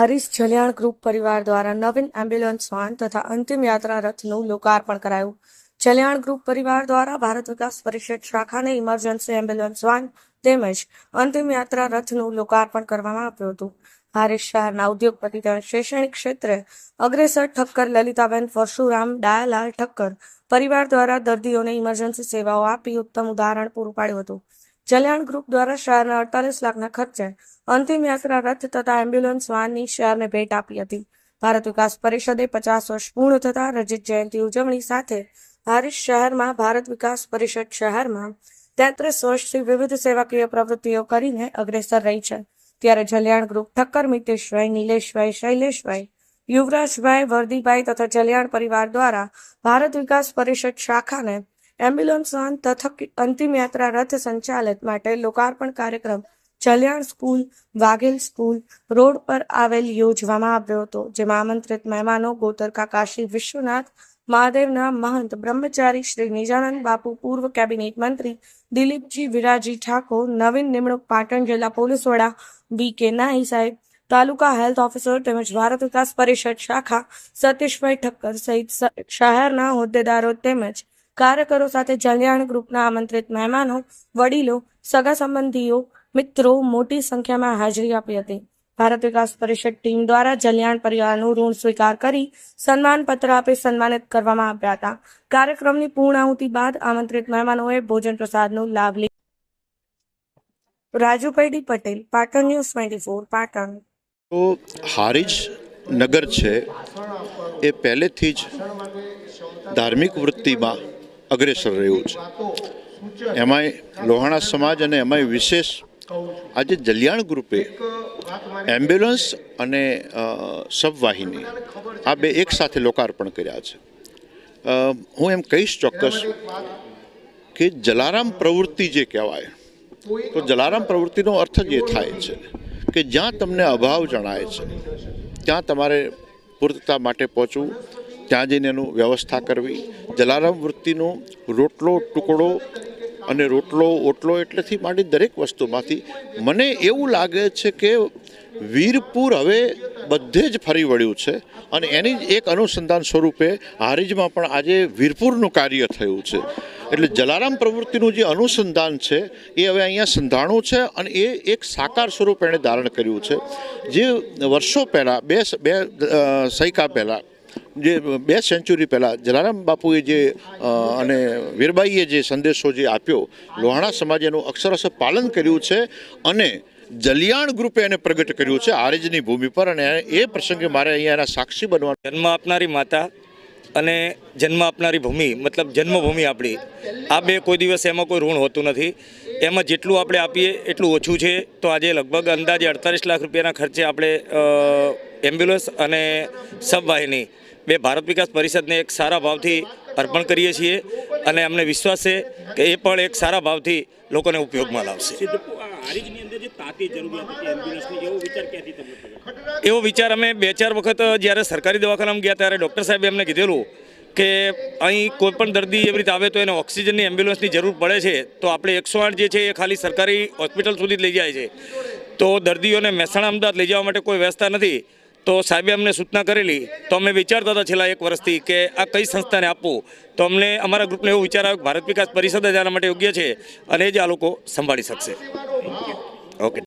હારીસ Jaliyan group પરિવાર દ્વારા નવીન ambulance વાહન તથા અંતિમ યાત્રા રથનું લોકાર્પણ કરાયું. જલિયાણ ગ્રુપ પરિવાર દ્વારા ભારત વિકાસ પરિષદ શાખાને ઇમરજન્સી એમ્બ્યુલન્સ વાહન તેમજ અંતિમ યાત્રા રથનું લોકાર્પણ કરવામાં આવ્યું હતું. હારીસ શહેરના ઉદ્યોગપતિ તેમજ શૈક્ષણિક ક્ષેત્રે અગ્રેસર ઠક્કર લલિતાબેન પરશુરામ, ડાયાલાલ ઠક્કર પરિવાર દ્વારા દર્દીઓને ઇમરજન્સી સેવાઓ આપી ઉત્તમ ઉદાહરણ પૂરું પાડ્યું હતું. જલિયાણ ગ્રુપ દ્વારા શહેરના અડતાલીસ લાખના ખર્ચે અંતિમ યાત્રા રથ તથા એમ્બ્યુલન્સ વાનની શહેરને ભેટ આપી હતી. ભારત વિકાસ પરિષદે પચાસ વર્ષ પૂર્ણ થતા રજત જયંતિ ઉજવણી સાથે હારીજ શહેરમાં ભારત વિકાસ પરિષદ શહેરમાં તેત્રીસ વર્ષથી વિવિધ સેવાકીય પ્રવૃત્તિઓ કરીને અગ્રેસર રહી છે. ત્યારે જલ્યાણ ગ્રુપ ઠક્કર મિતેશભાઈ, નિલેશભાઈ શૈલેષભાઈ યુવરાજભાઈ વર્દીભાઈ તથા જલિયાણ પરિવાર દ્વારા ભારત વિકાસ પરિષદ શાખાને એમ્બ્યુલન્સ વાહન તથા અંતિમ યાત્રા રથ સંચાલિત માટે લોકાર્પણ કાર્યક્રમ ચલ્યાણ સ્કૂલ, વાઘેલ સ્કૂલ રોડ પર આવેલ યોજવામાં આવ્યો હતો, જેમાં આમંત્રિત મહેમાનો ગોતરકા કાશી વિશ્વનાથ, મહાદેવના મહંત બ્રહ્મચારી શ્રી નિજાનંદ બાપુ, પૂર્વ કેબિનેટ મંત્રી દિલીપજી વિરાજી ઠાકોર, નવીન નિમણૂક પાટણ જિલ્લા પોલીસ વડા બી કે નાઈ સાહેબ, તાલુકા હેલ્થ ઓફિસર તેમજ ભારત વિકાસ પરિષદ શાખા સતીશભાઈ ઠક્કર સહિત શહેરના હોદ્દેદારો તેમજ કાર્યકરો સાથે જલ્યાણ ગ્રુપના આમંત્રિત મહેમાનો, વડીલો, સગા સંબંધીઓ, મિત્રો મોટી સંખ્યામાં હાજરી આપી હતી. ભારત વિકાસ પરિષદ ટીમ દ્વારા જલ્યાણ પરિવારનું ઋણ સ્વીકાર કરી સન્માન પત્ર આપી સન્માનિત કરવામાં આવ્યા હતા. કાર્યક્રમની પૂર્ણાહુતિ બાદ આમંત્રિત મહેમાનોએ ભોજન પ્રસાદનો લાભ લીધો Rajubhai Patel, Patan news twenty four, Patan. તો હારીજ નગર છે, એ પહેલેથી જ ધાર્મિક વૃત્તિમાં અગ્રેસર રહ્યું છે. એમાંય લોહાણા સમાજ અને એમાંય વિશેષ આજે જલિયાણ ગ્રુપે એમ્બ્યુલન્સ અને સબવાહિની આ બે એક સાથે લોકાર્પણ કર્યા છે. હું એમ કહીશ ચોક્કસ કે જલારામ પ્રવૃત્તિ જે કહેવાય, તો જલારામ પ્રવૃત્તિનો અર્થ જ એ થાય છે કે જ્યાં તમને અભાવ જણાય છે, ત્યાં તમારે પૂર્તતા માટે પહોંચવું ત્યાં જઈને એનું વ્યવસ્થા કરવી. જલારામ વૃત્તિનો રોટલો ટુકડો અને રોટલો ઓટલો એટલેથી માંડી દરેક વસ્તુમાંથી મને એવું લાગે છે કે વીરપુર હવે બધે જ ફરી વળ્યું છે અને એની જ એક અનુસંધાન સ્વરૂપે હારીજમાં પણ આજે વીરપુરનું કાર્ય થયું છે. એટલે જલારામ પ્રવૃત્તિનું જે અનુસંધાન છે, એ હવે અહીંયા સંધાણું છે અને એ એક સાકાર સ્વરૂપ એણે ધારણ કર્યું છે. જે વર્ષો પહેલાં, બે બે સૈકા પહેલાં જે બે સેન્ચુરી પહેલાં જલારામ બાપુએ જે અને વીરબાઈએ જે સંદેશો જે આપ્યો, લોહાણા સમાજે એનું અક્ષરશ પાલન કર્યું છે અને જલિયાણ ગ્રુપે એને પ્રગટ કર્યું છે આરજની ભૂમિ પર અને એ પ્રસંગે મારે અહીંયા સાક્ષી બનવા જન્મ આપનારી માતા અને જન્મ આપનારી ભૂમિ, મતલબ જન્મભૂમિ આપણી. આ બે કોઈ દિવસ એમાં કોઈ ઋણ હોતું નથી. એમાં જેટલું આપણે આપીએ એટલું ઓછું છે. તો આજે લગભગ અંદાજે અડતાલીસ લાખ રૂપિયાના ખર્ચે આપણે એમ્બ્યુલન્સ અને સબવાહિની બે ભારત વિકાસ પરિષદને એક સારા ભાવથી અર્પણ કરીએ છીએ અને અમને વિશ્વાસ છે કે એ પણ એક સારા ભાવથી લોકોને ઉપયોગમાં લાવશે. એવો વિચાર? એવો અમે બે ચાર વખત જ્યારે સરકારી દવાખાનામાં ગયા ત્યારે ડૉક્ટર સાહેબે અમને કીધેલું કે અહીં કોઈપણ દર્દી એવી રીતે આવે તો એને ઓક્સિજનની એમ્બ્યુલન્સની જરૂર પડે છે તો આપણે એકસો આઠ જે છે એ ખાલી સરકારી હોસ્પિટલ સુધી જ લઈ જાય છે. તો દર્દીઓને મહેસાણા અમદાવાદ લઈ જવા માટે કોઈ વ્યવસ્થા નથી. તો સાહેબે અમને સૂચના કરેલી તો અમે વિચારતા હતા છેલ્લા એક વર્ષથી કે આ કઈ સંસ્થાને આપવું? તો અમને અમારા ગ્રુપને એવો વિચાર આવ્યો ભારત વિકાસ પરિષદ જ આના માટે યોગ્ય છે અને જ આ લોકો સંભાળી શકશે. ઓકે